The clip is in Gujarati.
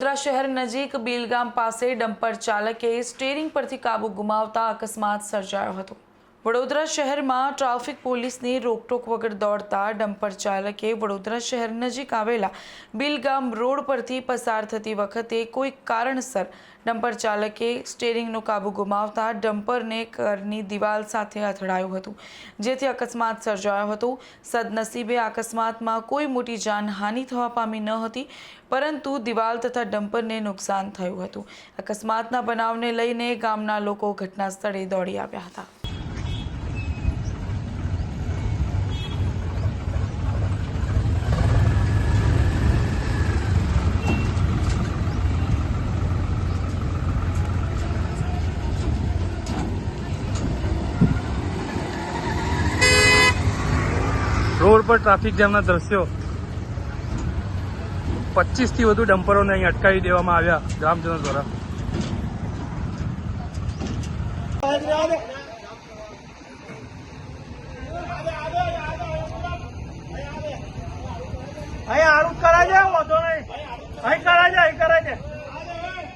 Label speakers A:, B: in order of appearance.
A: વડોદરા શહેર નજીક બિલગામ પાસે ડમ્પર ચાલકે સ્ટેરિંગ પરથી કાબુ ગુમાવતા અકસ્માત સર્જાયો હતો. વડોદરા શહેરમાં ટ્રાફિક પોલીસની રોકટોક વગર દોડતા ડમ્પર ચાલકે વડોદરા શહેર નજીક આવેલા બિલગામ રોડ પરથી પસાર થતી વખતે કોઈ કારણસર ડમ્પર ચાલકે સ્ટેરિંગનો કાબુ ગુમાવતા ડમ્પરને કરની દિવાલ સાથે અથડાયું હતું, જેથી અકસ્માત સર્જાયો હતો. સદનસીબે અકસ્માતમાં કોઈ મોટી જાનહાનિ થવા પામી ન હતી, પરંતુ દિવાલ તથા ડમ્પરને નુકસાન થયું હતું. અકસ્માતના બનાવને લઈને ગામના લોકો ઘટના સ્થળે દોડી આવ્યા હતા.
B: રોડ પર ટ્રાફિક જામના દ્રશ્યો. પચીસથી વધુ ડમ્પરોને અહીં અટકાવી દેવામાં આવ્યા ગ્રામજનો દ્વારા.
C: અહીં વાંધો નહીં. અહીં કરાય કરાય